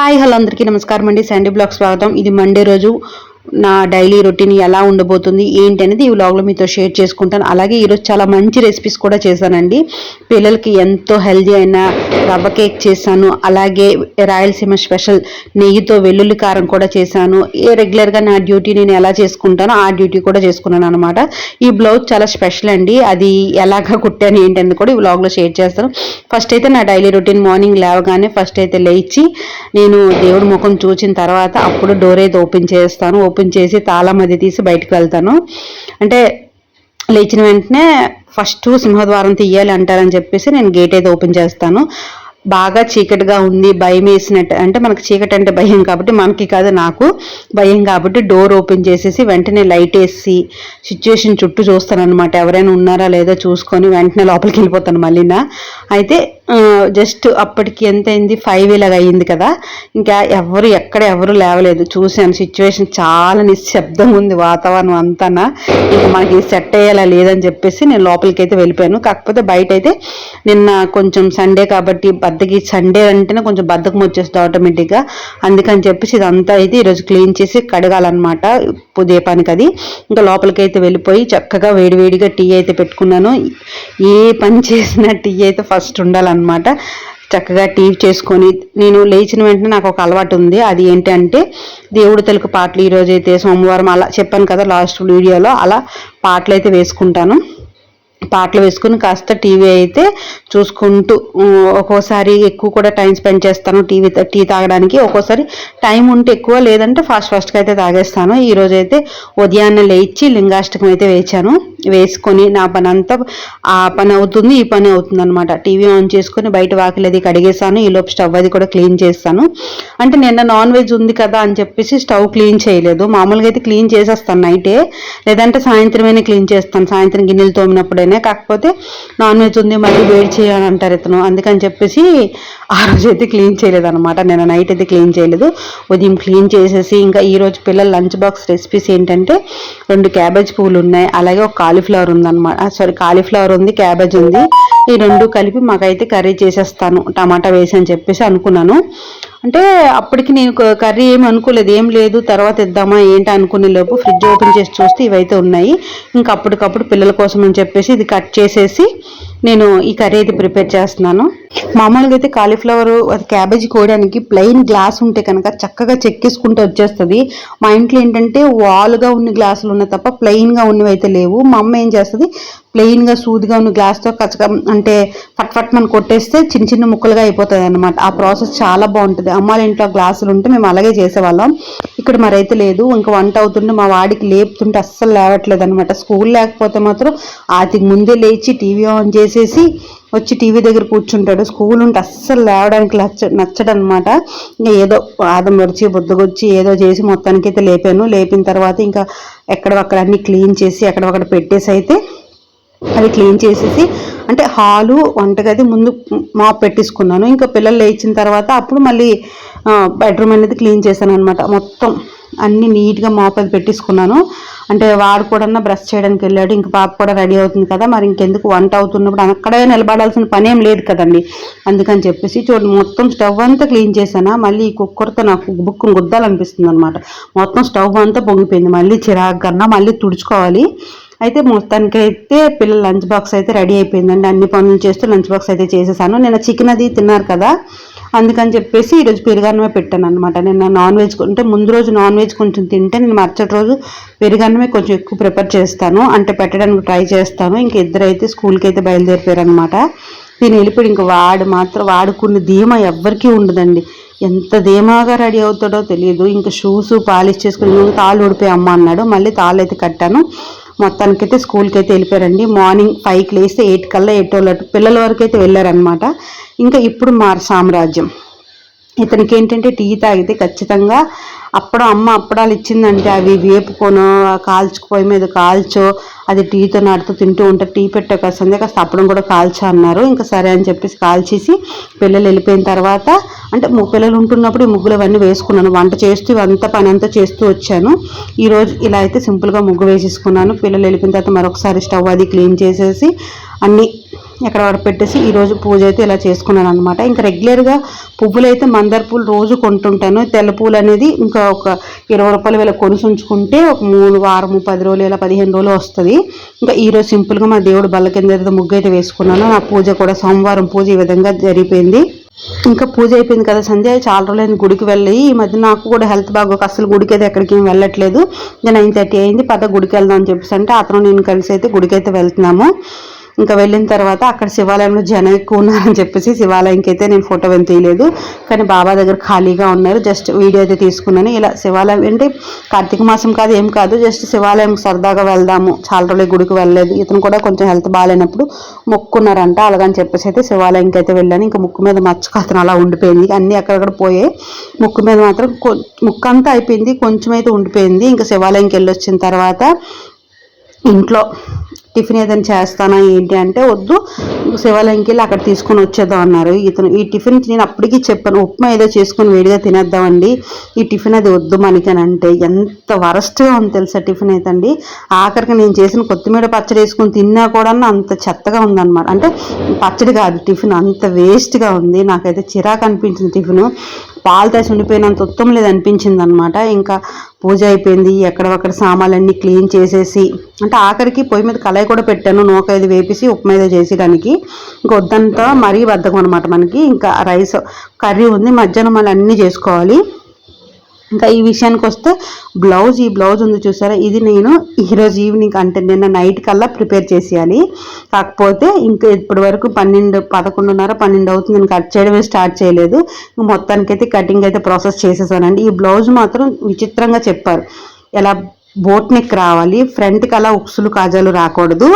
Hi hello అందరికీ నమస్కారం అండి. సండే బ్లాగ్ స్వాగతం. ఇది మండే రోజు. నా డైలీ రొటీన్ ఎలా ఉండబోతుంది ఏంటి అనేది ఈ వ్లాగ్లో మీతో షేర్ చేసుకుంటాను. అలాగే ఈరోజు చాలా మంచి రెసిపీస్ కూడా చేశానండి. పిల్లలకి ఎంతో హెల్దీ అయిన రవ్వ కేక్ చేశాను. అలాగే రాయలసీమ స్పెషల్ నెయ్యితో వెల్లుల్లి కారం కూడా చేశాను. ఏ రెగ్యులర్గా నా డ్యూటీ నేను ఎలా చేసుకుంటానో ఆ డ్యూటీ కూడా చేసుకున్నాను అనమాట ఈ బ్లౌజ్ చాలా స్పెషల్ అండి. అది ఎలాగా కుట్టాను ఏంటనేది కూడా ఈ వ్లాగ్లో షేర్ చేస్తాను. ఫస్ట్ అయితే నా డైలీ రొటీన్ మార్నింగ్ లేవగానే ఫస్ట్ అయితే లేచి నేను దేవుడి ముఖం చూసిన తర్వాత అప్పుడు డోర్ అయితే ఓపెన్ చేస్తాను. ఓపెన్ చేసి తాళం అది తీసి బయటకు వెళ్తాను. అంటే లేచిన వెంటనే ఫస్ట్ సింహద్వారం తీయాలి అంటారని చెప్పేసి నేను గేట్ అయితే ఓపెన్ చేస్తాను. బాగా చీకటిగా ఉంది భయం వేసినట్టు అంటే మనకు చీకటి అంటే భయం కాబట్టి మనకి కాదు నాకు భయం కాబట్టి డోర్ ఓపెన్ చేసేసి వెంటనే లైట్ వేసి సిచ్యువేషన్ చుట్టూ చూస్తాను అనమాట ఎవరైనా ఉన్నారా లేదో చూసుకొని వెంటనే లోపలికి వెళ్ళిపోతాను మళ్ళీ అయితే జస్ట్ అప్పటికి ఎంత అయింది ఫైవ్ ఇలాగ అయింది కదా. ఇంకా ఎవరు ఎక్కడ ఎవరు లేవలేదు. చూశాను సిచ్యువేషన్ చాలా నిశ్శబ్దం ఉంది వాతావరణం అంతా ఇంకా మనకి సెట్ అయ్యేలా లేదని చెప్పేసి నేను లోపలికి అయితే వెళ్ళిపోయాను. కాకపోతే బయట అయితే నిన్న కొంచెం సండే కాబట్టి బద్దకి సండే అంటేనే కొంచెం బద్దకం వచ్చేస్తుంది ఆటోమేటిక్గా అందుకని చెప్పేసి ఇదంతా అయితే ఈరోజు క్లీన్ చేసి కడగాలన్నమాట. దీపానికి అది. ఇంకా లోపలికి అయితే వెళ్ళిపోయి చక్కగా వేడివేడిగా టీ అయితే పెట్టుకున్నాను. ఏ పని చేసినా టీ అయితే ఫస్ట్ ఉండాలన్నమాట. చక్కగా టీ చేసుకొని నేను లేచిన వెంటనే నాకు ఒక అలవాటు ఉంది. అది ఏంటంటే దేవుడు తెలుగు పాటలు ఈరోజు అయితే సోమవారం అలా చెప్పాను కదా లాస్ట్ వీడియోలో అలా పాటలు అయితే వేసుకుంటాను. పాటలు వేసుకుని కాస్త టీవీ అయితే చూసుకుంటూ ఒక్కోసారి ఎక్కువ కూడా టైం స్పెండ్ చేస్తాను టీవీ టీ తాగడానికి. ఒక్కోసారి టైం ఉంటే ఎక్కువ లేదంటే ఫాస్ట్ ఫాస్ట్గా అయితే తాగేస్తాను. ఈరోజు అయితే ఉదయాన్నే లేచి లింగాష్టకం అయితే వేచాను వేసుకొని నా పని అంతా ఆ పని అవుతుంది ఈ పని అవుతుంది అనమాట టీవీ ఆన్ చేసుకొని బయట వాకిలి అది కడిగేసాను ఈలోపు స్టవ్ అది కూడా క్లీన్ చేస్తాను. అంటే నిన్న నాన్ వెజ్ ఉంది కదా అని చెప్పేసి స్టవ్ క్లీన్ చేయలేదు. మామూలుగా అయితే క్లీన్ చేసేస్తాను నైటే లేదంటే సాయంత్రమైనా క్లీన్ చేస్తాను. సాయంత్రం గిన్నెలు తోమినప్పుడైనా కాకపోతే నాన్ వెజ్ ఉంది మళ్ళీ వేడి చేయాలని అంటారు ఇతను. అందుకని చెప్పేసి ఆ రోజు అయితే క్లీన్ చేయలేదు అనమాట నేను నైట్ అయితే క్లీన్ చేయలేదు. ఉదయం క్లీన్ చేసేసి ఇంకా ఈరోజు పిల్లల లంచ్ బాక్స్ రెసిపీస్ ఏంటంటే రెండు క్యాబేజ్ పువ్వులు ఉన్నాయి. అలాగే ఒక కాలీఫ్లవర్ ఉందన్నమాట. సారీ కాలీఫ్లవర్ ఉంది క్యాబేజ్ ఉంది. ఈ రెండు కలిపి మాకైతే కర్రీ చేసేస్తాను. టమాటా వేసి అని చెప్పేసి అనుకున్నాను. అంటే అప్పటికి నేను కర్రీ ఏమి అనుకోలేదు. ఏం లేదు తర్వాత ఇద్దామా ఏంటి అనుకునే లోపు ఫ్రిడ్జ్ ఓపెన్ చేసి చూస్తే ఇవైతే ఉన్నాయి. ఇంకా అప్పటికప్పుడు పిల్లల కోసం అని చెప్పేసి ఇది కట్ చేసేసి నేను ఈ కర్రీ అయితే ప్రిపేర్ చేస్తున్నాను. మామూలుగా అయితే కాలీఫ్లవర్ అది క్యాబేజీ కోయడానికి ప్లెయిన్ గ్లాస్ ఉంటే కనుక చక్కగా చెక్కేసుకుంటూ వచ్చేస్తుంది. మా ఇంట్లో ఏంటంటే వాల్గా ఉన్న గ్లాసులు ఉన్నాయి తప్ప ప్లెయిన్గా ఉన్నవి అయితే లేవు. మా అమ్మ ఏం చేస్తుంది? ప్లెయిన్గా సూదిగా ఉన్న గ్లాస్తో కచ్చగా అంటే ఫట్ ఫట్ మనం కొట్టేస్తే చిన్న చిన్న ముక్కలుగా అయిపోతుంది అనమాట ఆ ప్రాసెస్ చాలా బాగుంటుంది. అమ్మాయిల ఇంట్లో గ్లాసులు ఉంటే మేము అలాగే చేసేవాళ్ళం. ఇక్కడ మరైతే లేదు. ఇంకా వంట అవుతుంటే మా వాడికి లేపుతుంటే అస్సలు లేవట్లేదు అనమాట స్కూల్ లేకపోతే మాత్రం ఆతికి ముందే లేచి టీవీ ఆన్ చేసేసి వచ్చి టీవీ దగ్గర కూర్చుంటాడు. స్కూల్ ఉంటే అస్సలు లేవడానికి నచ్చ నచ్చడనమాట ఇంకా ఏదో ఆదం వచ్చి బుద్ధగొచ్చి ఏదో చేసి మొత్తానికి అయితే లేపాను. లేపిన తర్వాత ఇంకా ఎక్కడక్కడ అన్ని క్లీన్ చేసి ఎక్కడ పెట్టేసి అయితే అది క్లీన్ చేసేసి అంటే హాలు వంటగది ముందు మాప్ పెట్టేసుకున్నాను. ఇంకా పిల్లలు లేచిన తర్వాత అప్పుడు మళ్ళీ బెడ్రూమ్ అనేది క్లీన్ చేశాను అనమాట మొత్తం అన్ని నీట్గా మాప్ అది పెట్టేసుకున్నాను. అంటే వాడు కూడా బ్రష్ చేయడానికి వెళ్ళాడు. ఇంక పాప కూడా రెడీ అవుతుంది కదా మరి ఇంకెందుకు వంట అవుతున్నప్పుడు అక్కడే నిలబడాల్సిన పని ఏం లేదు కదండి. అందుకని చెప్పేసి చూడండి మొత్తం స్టవ్ అంతా క్లీన్ చేశానా మళ్ళీ ఈ కుక్కర్తో నాకు బుక్ గుద్దాలనిపిస్తుంది అనమాట మొత్తం స్టవ్ అంతా పొంగిపోయింది. మళ్ళీ చిరాకు కన్నా మళ్ళీ తుడుచుకోవాలి. అయితే మొత్తానికి అయితే పిల్లల లంచ్ బాక్స్ అయితే రెడీ అయిపోయిందండి. అన్ని పనులు చేస్తూ లంచ్ బాక్స్ అయితే చేసేసాను. నేను చికెన్ అది తిన్నారు కదా అందుకని చెప్పేసి ఈరోజు పెరుగన్నమే పెట్టాను అనమాట నేను నాన్ వెజ్ అంటే ముందు రోజు నాన్ వెజ్ కొంచెం తింటే నేను మరుసటి రోజు పెరుగన్నమే కొంచెం ఎక్కువ ప్రిపేర్ చేస్తాను. అంటే పెట్టడానికి ట్రై చేస్తాను. ఇంక ఇద్దరు అయితే స్కూల్కి అయితే బయలుదేరిపోయారు అనమాట దీని వెళ్ళిపోయి ఇంక వాడు మాత్రం వాడుకున్న ధీమా ఎవ్వరికీ ఉండదండి. ఎంత ధీమాగా రెడీ అవుతాడో తెలియదు. ఇంకా షూస్ పాలిష్ చేసుకుని తాళ్ళు ఊడిపోయి అమ్మ అన్నాడు. మళ్ళీ తాళ్ళు అయితే కట్టాను. మొత్తానికి అయితే స్కూల్కి అయితే వెళ్ళిపోయారండి. మార్నింగ్ ఫైవ్కి లేస్తే ఎయిట్ కల్లా ఎయిట్ పిల్లల వరకు అయితే వెళ్ళారనమాట ఇంకా ఇప్పుడు మా సామ్రాజ్యం. ఇతనికి ఏంటంటే టీ తాగితే ఖచ్చితంగా అప్పుడు అమ్మ అప్పడాలు ఇచ్చిందంటే అవి వేపుకొనో కాల్చుకుపోయి మీద కాల్చో అది టీతో నాటుతూ తింటూ ఉంటే టీ పెట్టే కాస్త కాస్త అప్పడం కూడా కాల్చా అన్నారు. ఇంకా సరే అని చెప్పేసి కాల్చేసి పిల్లలు వెళ్ళిపోయిన తర్వాత అంటే పిల్లలు ఉంటున్నప్పుడు ఈ ముగ్గులు అవన్నీ వేసుకున్నాను. వంట చేస్తూ అంత పని అంతా చేస్తూ వచ్చాను. ఈరోజు ఇలా అయితే సింపుల్గా ముగ్గు వేసేసుకున్నాను. పిల్లలు వెళ్ళిపోయిన తర్వాత మరొకసారి స్టవ్ అది క్లీన్ చేసేసి అన్నీ ఎక్కడ పెట్టేసి ఈరోజు పూజ అయితే ఇలా చేసుకున్నాను అనమాట ఇంకా రెగ్యులర్గా పువ్వులు అయితే మందార పూలు రోజు కొంటుంటాను. తెల్ల పూలు అనేది ఇంకా ఒక ఇరవై రూపాయల వేల కొనుసు ఉంచుకుంటే ఒక మూడు వారము పది రోజులు ఇలా పదిహేను రోజులు వస్తుంది. ఇంకా ఈరోజు సింపుల్గా మా దేవుడు బల్ల కింద ముగ్గు అయితే వేసుకున్నాను. నా పూజ కూడా సోమవారం పూజ ఈ విధంగా జరిగిపోయింది. ఇంకా పూజ అయిపోయింది కదా సంధ్య చాలా రోజులైంది గుడికి వెళ్ళి. ఈ మధ్య నాకు కూడా హెల్త్ బాగోక అసలు గుడికి అయితే ఎక్కడికి ఏం వెళ్ళట్లేదు. నేను నైన్ థర్టీ అయింది పద గుడికి వెళ్దాం అని చెప్పేసి అంటే అతను నేను కలిసి అయితే గుడికి అయితే వెళ్తున్నాము. ఇంకా వెళ్ళిన తర్వాత అక్కడ శివాలయంలో జనం ఎక్కువ ఉన్నారని చెప్పేసి శివాలయంకి అయితే నేను ఫోటో ఏం తీయలేదు. కానీ బాబా దగ్గర ఖాళీగా ఉన్నారు. జస్ట్ వీడియో అయితే తీసుకున్నాను. ఇలా శివాలయం అంటే కార్తీక మాసం కాదు ఏం కాదు. జస్ట్ శివాలయం సరదాగా వెళ్దాము. చాలా రోజులు గుడికి వెళ్ళలేదు. ఇతను కూడా కొంచెం హెల్త్ బాగాలేనప్పుడు మొక్కున్నారంట. అలాగని చెప్పేసి అయితే శివాలయంకి అయితే వెళ్ళాను. ఇంకా ముక్కు మీద మచ్చక అతను అలా ఉండిపోయింది. అన్నీ అక్కడక్కడ పోయాయి. ముక్కు మీద మాత్రం ముక్కు అంతా అయిపోయింది. కొంచెం అయితే ఉండిపోయింది. ఇంకా శివాలయంకి వెళ్ళి వచ్చిన తర్వాత ఇంట్లో టిఫిన్ ఏదైనా చేస్తానా ఏంటి అంటే వద్దు శివాలయంకి వెళ్ళి అక్కడ తీసుకొని వచ్చేద్దాం అన్నారు. ఇతను ఈ టిఫిన్ నేను అప్పటికి చెప్పాను ఉప్మా ఏదో చేసుకొని వేడిగా తినేద్దామండి ఈ టిఫిన్ అది వద్దు మనకని అంటే ఎంత వరస్ట్గా ఉంది తెలుసా టిఫిన్ అయితే అండి. ఆఖరికి నేను చేసిన కొత్తిమీర పచ్చడి వేసుకొని తిన్నా కూడా అంత చెత్తగా ఉందన్నమాట. అంటే పచ్చడి కాదు టిఫిన్ అంత వేస్ట్గా ఉంది. నాకైతే చిరాకు అనిపించింది టిఫిన్. పాలు తెసి ఉండిపోయినంత ఉత్తమ లేదనిపించింది అనమాట ఇంకా పూజ అయిపోయింది ఎక్కడొక్కడ సామాన్లన్నీ క్లీన్ చేసేసి అంటే ఆఖరికి పొయ్యి మీద కళాయి కూడా పెట్టాను నూక ఇది వేపేసి ఉప్మా ఏదో చేసేయడానికి. ఇంకా వద్దంతా మరీ బద్దకం అనమాట మనకి. ఇంకా రైస్ కర్రీ ఉంది మధ్యాహ్నం మళ్ళీ అన్నీ చేసుకోవాలి. ఇంకా ఈ విషయానికి వస్తే బ్లౌజ్ ఈ బ్లౌజ్ ఉంది చూసారా? ఇది నేను ఈరోజు ఈవినింగ్ అంటే నిన్న నైట్ కల్లా ప్రిపేర్ చేసేయాలి. కాకపోతే ఇంకా ఇప్పటి వరకు పన్నెండు పదకొండున్నర పన్నెండు అవుతుంది. నేను కట్ చేయడమే స్టార్ట్ చేయలేదు. మొత్తానికి అయితే కటింగ్ అయితే ప్రాసెస్ చేసేసానండి. ఈ బ్లౌజ్ మాత్రం విచిత్రంగా చెప్పారు. ఎలా బోట్ నెక్ రావాలి. ఫ్రంట్కి అలా ఉక్సులు కాజాలు రాకూడదు.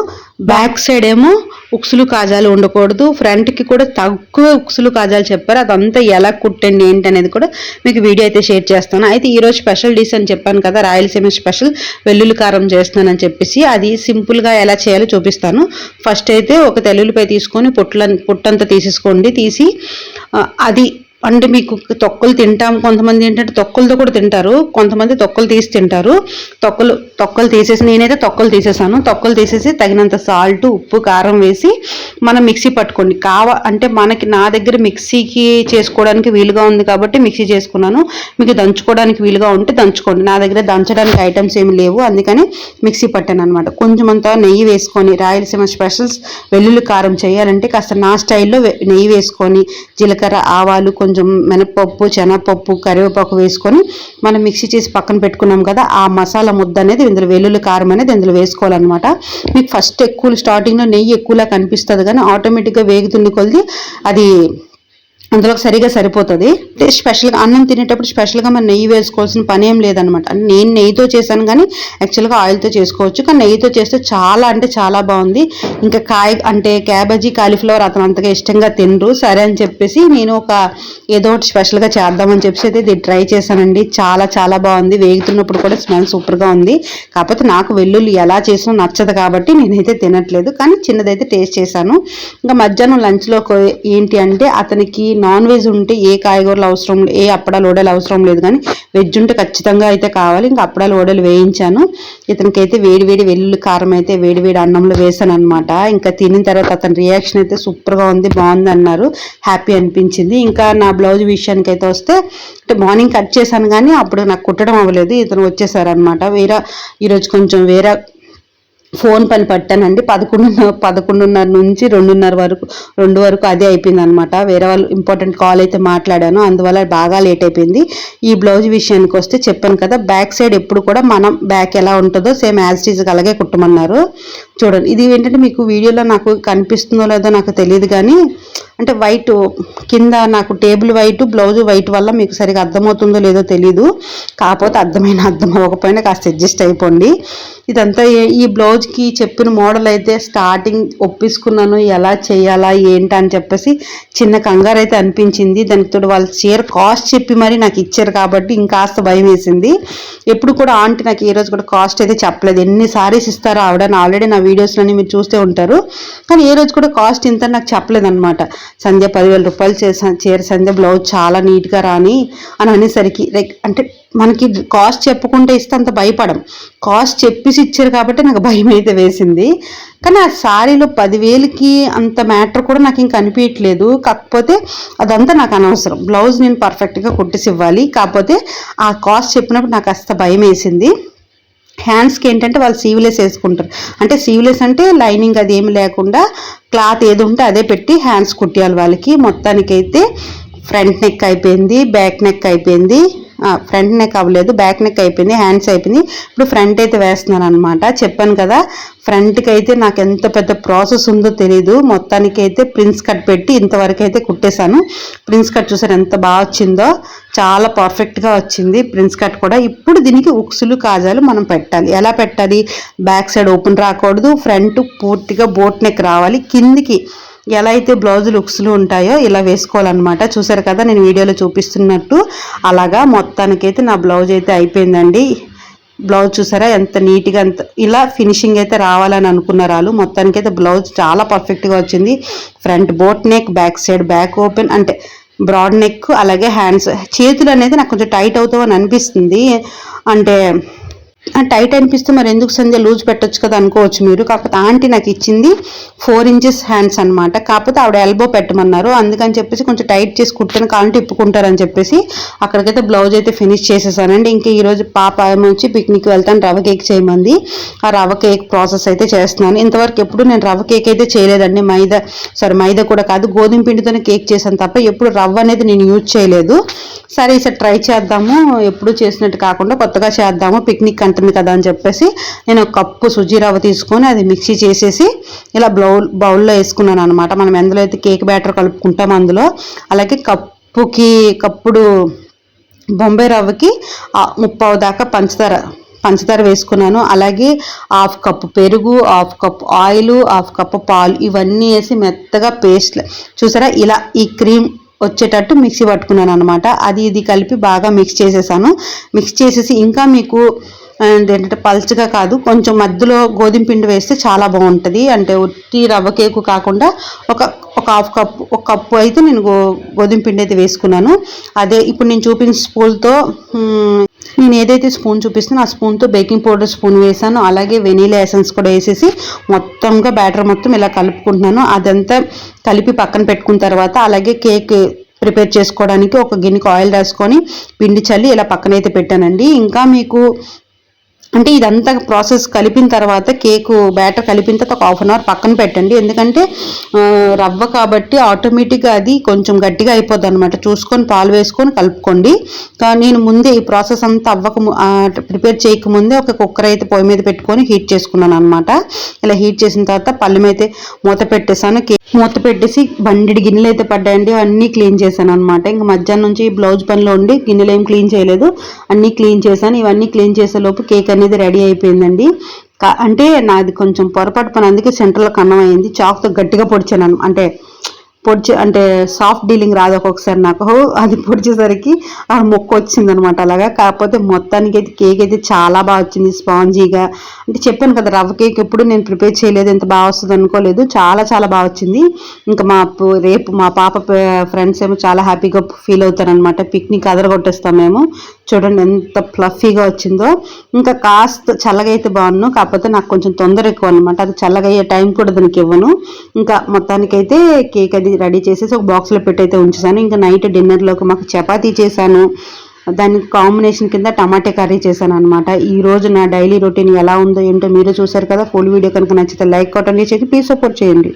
బ్యాక్ సైడ్ ఏమో ఉక్సులు కాజాలు ఉండకూడదు. ఫ్రంట్కి కూడా తక్కువ ఉక్సులు కాజాలు చెప్పారు. అదంతా ఎలా కుట్టండి ఏంటి అనేది కూడా మీకు వీడియో అయితే షేర్ చేస్తాను. అయితే ఈరోజు స్పెషల్ డిష్ అని చెప్పాను కదా రాయలసీమ స్పెషల్ వెల్లుల్లి కారం చేస్తున్నానని చెప్పేసి అది సింపుల్గా ఎలా చేయాలో చూపిస్తాను. ఫస్ట్ అయితే ఒక తెల్లుల్లిపై తీసుకొని పుట్ల పుట్టంతా తీసేసుకోండి. తీసి అది అంటే మీకు తొక్కలు తింటాం. కొంతమంది ఏంటంటే తొక్కలతో కూడా తింటారు. కొంతమంది తొక్కలు తీసి తింటారు. తొక్కలు తొక్కలు తీసేసి నేనైతే తొక్కలు తీసేసాను. తొక్కలు తీసేసి తగినంత సాల్ట్ ఉప్పు కారం వేసి మనం మిక్సీ పట్టుకోండి. కావ అంటే మనకి నా దగ్గర మిక్సీకి చేసుకోవడానికి వీలుగా ఉంది కాబట్టి మిక్సీ చేసుకున్నాను. మీకు దంచుకోవడానికి వీలుగా ఉంటే దంచుకోండి. నా దగ్గర దంచడానికి ఐటమ్స్ ఏమి లేవు. అందుకని మిక్సీ పట్టాను అనమాట కొంచెం అంతా నెయ్యి వేసుకొని రాయలసీమ స్పెషల్స్ వెల్లుల్లి కారం చేయాలంటే కాస్త నా స్టైల్లో నెయ్యి వేసుకొని జీలకర్ర ఆవాలు కొంచెం కొంచెం మినపప్పు శనగపప్పు కరివేపాకు వేసుకొని మనం మిక్సీ చేసి పక్కన పెట్టుకున్నాం కదా ఆ మసాలా ముద్ద అనేది ఇందులో వెల్లుల్లి కారం అనేది ఇందులో వేసుకోవాలన్నమాట. మీకు ఫస్ట్ ఎక్కువ స్టార్టింగ్లో నెయ్యి ఎక్కువలా కనిపిస్తుంది కానీ ఆటోమేటిక్గా వేగుతుంది కొలిది అది అందులోకి సరిగా సరిపోతుంది. అంటే స్పెషల్గా అన్నం తినేటప్పుడు స్పెషల్గా మనం నెయ్యి వేసుకోవాల్సిన పని ఏం లేదనమాట నేను నెయ్యితో చేశాను కానీ యాక్చువల్గా ఆయిల్తో చేసుకోవచ్చు. కానీ నెయ్యితో చేస్తే చాలా అంటే చాలా బాగుంది. ఇంకా కాయ అంటే క్యాబేజీ కాలీఫ్లవర్ అతను అంతగా ఇష్టంగా తినరు. సరే అని చెప్పేసి నేను ఒక ఏదో ఒకటి స్పెషల్గా చేద్దామని చెప్పేసి అయితే ఇది ట్రై చేశానండి. చాలా చాలా బాగుంది. వేగుతున్నప్పుడు కూడా స్మెల్ సూపర్గా ఉంది. కాకపోతే నాకు వెల్లుల్లి ఎలా చేసినా నచ్చదు కాబట్టి నేనైతే తినట్లేదు. కానీ చిన్నదైతే టేస్ట్ చేశాను. ఇంకా మధ్యాహ్నం లంచ్లో ఏంటి అంటే అతనికి నాన్ వెజ్ ఉంటే ఏ కాయగూరలు అవసరం ఏ అప్పడాలు ఓడలు అవసరం లేదు కానీ వెజ్ ఉంటే ఖచ్చితంగా అయితే కావాలి. ఇంకా అప్పడాలు ఓడలు వేయించాను. ఇతనికి అయితే వేడి వేడి వెల్లుల్లి కారం అయితే వేడి వేడి అన్నంలో వేసాను అనమాట ఇంకా తినిన తర్వాత అతని రియాక్షన్ అయితే సూపర్గా ఉంది బాగుంది అన్నారు. హ్యాపీ అనిపించింది. ఇంకా నా బ్లౌజ్ విషయానికి అయితే వస్తే అంటే మార్నింగ్ కట్ చేశాను కానీ అప్పుడు నాకు కుట్టడం అవ్వలేదు. ఇతను వచ్చేసారనమాట వేరే ఈరోజు కొంచెం వేరే ఫోన్ పని పట్టానండి. పదకొండున్నర పదకొండున్నర నుంచి రెండున్నర వరకు రెండు వరకు అదే అయిపోయింది అనమాట వేరే వాళ్ళు ఇంపార్టెంట్ కాల్ అయితే మాట్లాడాను. అందువల్ల బాగా లేట్ అయిపోయింది. ఈ బ్లౌజ్ విషయానికి వస్తే చెప్పాను కదా బ్యాక్ సైడ్ ఎప్పుడు కూడా మనం బ్యాక్ ఎలా ఉంటుందో సేమ్ యాజ్ టీజ్ అలాగే కుట్టమన్నారు. చూడండి ఇది ఏంటంటే మీకు వీడియోలో నాకు కనిపిస్తుందో లేదో నాకు తెలియదు కానీ అంటే వైట్ కింద నాకు టేబుల్ వైట్ బ్లౌజ్ వైట్ వల్ల మీకు సరిగా అర్థమవుతుందో లేదో తెలీదు. కాకపోతే అర్థమైన అర్థం అవ్వకపోయినా కాస్త అడ్జస్ట్ అయిపోండి. ఇదంతా ఈ బ్లౌజ్ రోజుకి చెప్పిన మోడల్ అయితే స్టార్టింగ్ ఒప్పించుకున్నాను ఎలా చేయాలా ఏంటి అని చెప్పేసి చిన్న కంగారు అయితే అనిపించింది. దానికి తోడు వాళ్ళ చీర కాస్ట్ చెప్పి మరి నాకు ఇచ్చారు కాబట్టి ఇంకాస్త భయం వేసింది. ఎప్పుడు కూడా ఆంటీ నాకు ఈ రోజు కూడా కాస్ట్ అయితే చెప్పలేదు. ఎన్ని సారీస్ ఇస్తారో ఆవిడ? ఆల్రెడీ నా వీడియోస్లోనే మీరు చూస్తే ఉంటారు. కానీ ఏ రోజు కూడా కాస్ట్ ఇంత నాకు చెప్పలేదు అనమాట సంధ్య పదివేల రూపాయలు చేసా చీర సంధ్య బ్లౌజ్ చాలా నీట్గా రాని అని అనేసరికి లైక్ అంటే మనకి కాస్ట్ చెప్పుకుంటే ఇస్తే అంత భయపడం. కాస్ట్ చెప్పేసి ఇచ్చారు కాబట్టి నాకు భయం అయితే వేసింది. కానీ ఆ శారీలో పదివేలకి అంత మ్యాటర్ కూడా నాకు ఇంకా అనిపించట్లేదు కాకపోతే అదంతా నాకు అనవసరం. బ్లౌజ్ నేను పర్ఫెక్ట్గా కుట్టేసి ఇవ్వాలి. కాకపోతే ఆ కాస్ట్ చెప్పినప్పుడు నాకు కాస్త భయం వేసింది. హ్యాండ్స్కి ఏంటంటే వాళ్ళు సీవ్లెస్ వేసుకుంటారు. అంటే సీవ్లెస్ అంటే లైనింగ్ అది ఏమి లేకుండా క్లాత్ ఏది ఉంటే అదే పెట్టి హ్యాండ్స్ కుట్టాలి వాళ్ళకి. మొత్తానికైతే ఫ్రంట్ నెక్ అయిపోయింది బ్యాక్ నెక్ అయిపోయింది. ఫ్రంట్ నెక్ అవ్వలేదు బ్యాక్ నెక్ అయిపోయింది హ్యాండ్స్ అయిపోయింది. ఇప్పుడు ఫ్రంట్ అయితే వేస్తున్నాను అనమాట చెప్పాను కదా ఫ్రంట్కి అయితే నాకు ఎంత పెద్ద ప్రాసెస్ ఉందో తెలీదు. మొత్తానికి అయితే ప్రిన్స్ కట్ పెట్టి ఇంతవరకు అయితే కుట్టేశాను. ప్రిన్స్ కట్ చూసారు ఎంత బాగా వచ్చిందో? చాలా పర్ఫెక్ట్గా వచ్చింది ప్రిన్స్ కట్ కూడా. ఇప్పుడు దీనికి ఉక్సులు కాజాలు మనం పెట్టాలి. ఎలా పెట్టాలి? బ్యాక్ సైడ్ ఓపెన్ రాకూడదు. ఫ్రంట్ పూర్తిగా బోట్ నెక్ రావాలి. కిందికి ఎలా అయితే బ్లౌజ్ లుక్స్లు ఉంటాయో ఇలా వేసుకోవాలన్నమాట. చూసారు కదా నేను వీడియోలో చూపిస్తున్నట్టు. అలాగా మొత్తానికైతే నా బ్లౌజ్ అయితే అయిపోయిందండి. బ్లౌజ్ చూసారా ఎంత నీట్గా ఎంత ఇలా ఫినిషింగ్ అయితే రావాలని అనుకున్నారు వాళ్ళు మొత్తానికి అయితే బ్లౌజ్ చాలా పర్ఫెక్ట్గా వచ్చింది. Front boat neck back side back open అంటే బ్రాడ్ నెక్ అలాగే హ్యాండ్స్. చేతులు అనేది నాకు కొంచెం టైట్ అవుతామని అనిపిస్తుంది. అంటే టైట్ అనిపిస్తే మరి ఎందుకు సంధ్య లూజ్ పెట్టొచ్చు కదా అనుకోవచ్చు మీరు? కాకపోతే ఆంటీ నాకు ఇచ్చింది ఫోర్ ఇంచెస్ హ్యాండ్స్ అనమాట కాకపోతే ఆవిడ ఎల్బో పెట్టమన్నారు. అందుకని చెప్పేసి కొంచెం టైట్ చేసి కుట్టిన. కాలంటే ఇప్పుకుంటారని చెప్పేసి అక్కడికైతే బ్లౌజ్ అయితే ఫినిష్ చేసేసానండి. ఇంకా ఈరోజు పాప వచ్చి పిక్నిక్ వెళ్తాను. రవ్వ కేక్ చేయమంది. ఆ రవ్వ కేక్ ప్రాసెస్ అయితే చేస్తున్నాను. ఇంతవరకు ఎప్పుడు నేను రవ్వ కేక్ అయితే చేయలేదండి. మైదా సారీ మైదా కూడా కాదు గోధుమ పిండితోనే కేక్ చేశాను తప్ప ఎప్పుడు రవ్వ అనేది నేను యూజ్ చేయలేదు. సరే ఈసారి ట్రై చేద్దాము. ఎప్పుడు చేసినట్టు కాకుండా కొత్తగా చేద్దాము. పిక్నిక్ ఉంటుంది కదా అని చెప్పేసి నేను ఒక కప్పు సుజీ రవ్వ తీసుకొని అది మిక్సీ చేసేసి ఇలా బౌల్ బౌల్లో వేసుకున్నాను అనమాట మనం ఎందులో అయితే కేక్ బ్యాటర్ కలుపుకుంటాం అందులో. అలాగే కప్పుకి కప్పుడు బొంబాయి రవ్వకి ముప్పావు దాకా పంచదార పంచదార వేసుకున్నాను. అలాగే హాఫ్ కప్పు పెరుగు half cup oil half cup పాలు ఇవన్నీ వేసి మెత్తగా పేస్ట్ చూసారా? ఇలా ఈ క్రీమ్ వచ్చేటట్టు మిక్సీ పట్టుకున్నాను అనమాట అది ఇది కలిపి బాగా మిక్స్ చేసేసాను. మిక్స్ చేసేసి ఇంకా మీకు అండ్ ఏంటంటే పల్చగా కాదు కొంచెం మధ్యలో గోధుమ పిండి వేస్తే చాలా బాగుంటుంది. అంటే ఉట్టి రవ్వ కేకు కాకుండా ఒక ఒక హాఫ్ కప్ ఒక కప్పు అయితే నేను గో గోధుమ పిండి అయితే వేసుకున్నాను. అదే ఇప్పుడు నేను చూపించిన స్పూన్తో నేను ఏదైతే స్పూన్ చూపిస్తున్నా ఆ స్పూన్తో బేకింగ్ పౌడర్ స్పూన్ వేసాను. అలాగే వెనీలా ఎసెన్స్ కూడా వేసేసి మొత్తంగా బ్యాటర్ మొత్తం ఇలా కలుపుకుంటున్నాను. అదంతా కలిపి పక్కన పెట్టుకున్న తర్వాత అలాగే కేక్ ప్రిపేర్ చేసుకోవడానికి ఒక గిన్నెకి ఆయిల్ రాసుకొని పిండి చల్లి ఇలా పక్కనైతే పెట్టానండి. ఇంకా మీకు అంటే ఇదంతా ప్రాసెస్ కలిపిన తర్వాత కేకు బ్యాటర్ కలిపిన తర్వాత ఒక హాఫ్ అన్ అవర్ పక్కన పెట్టండి. ఎందుకంటే రవ్వ కాబట్టి ఆటోమేటిక్గా అది కొంచెం గట్టిగా అయిపోద్ది అనమాట చూసుకొని పాలు వేసుకొని కలుపుకోండి. నేను ముందే ఈ ప్రాసెస్ అంతా అవ్వక ప్రిపేర్ చేయకముందే ఒక కుక్కర్ అయితే పొయ్యి మీద పెట్టుకొని హీట్ చేసుకున్నాను అనమాట ఇలా హీట్ చేసిన తర్వాత పళ్ళెం అయితే మూత పెట్టేశాను. మూత పెట్టేసి బండి గిన్నెలు అయితే పడ్డాయండి. అన్నీ క్లీన్ చేశాను అనమాట ఇంకా మధ్యాహ్నం నుంచి బ్లౌజ్ పనిలో ఉండి గిన్నెలు ఏం క్లీన్ చేయలేదు. అన్నీ క్లీన్ చేశాను. ఇవన్నీ క్లీన్ చేసే లోపు కేక్ అనేది అనేది రెడీ అయిపోయిందండి. అంటే నాది కొంచెం పొరపాటు పని అందుకే సెంటర్లో కన్నం అయింది. చాక్తో గట్టిగా పొడిచాను అంటే పొడిచి అంటే సాఫ్ట్ డీలింగ్ రాదు ఒక్కొక్కసారి నాకు. అది పొడిచేసరికి ఆ మొక్క వచ్చింది అనమాట అలాగా. కాకపోతే మొత్తానికి అయితే కేక్ అయితే చాలా బాగా వచ్చింది స్పాంజీగా. అంటే చెప్పాను కదా రవ్వ కేక్ ఎప్పుడు నేను ప్రిపేర్ చేయలేదు ఎంత బాగా వస్తుంది అనుకోలేదు. చాలా చాలా బాగా వచ్చింది. ఇంకా మా రేపు మా పాప ఫ్రెండ్స్ ఏమో చాలా హ్యాపీగా ఫీల్ అవుతారనమాట. పిక్నిక్ అదరగొట్టేస్తాం మేము. చూడండి ఎంత ఫ్లఫీగా వచ్చిందో. ఇంకా కాస్త చల్లగా అయితే బాగున్నాను కాకపోతే నాకు కొంచెం తొందర ఎక్కువ అనమాట అది చల్లగా అయ్యే టైం కూడా దానికి ఇవ్వను. ఇంకా మొత్తానికైతే కేక్ అది రెడీ చేసేసి ఒక బాక్స్లో పెట్టయితే ఉంచేసాను ఇంకా నైట్ డిన్నర్లోకి మాకు చపాతీ చేశాను. దానికి కాంబినేషన్ కింద టమాటా కర్రీ చేశాను అనమాట ఈ రోజు నా డైలీ రొటీన్ ఎలా ఉందో ఏంటో మీరు చూసారు కదా. ఫుల్ వీడియో కనుక నచ్చితే లైక్ కొట్టండి. చేసి ప్లీజ్ సపోర్ట్ చేయండి.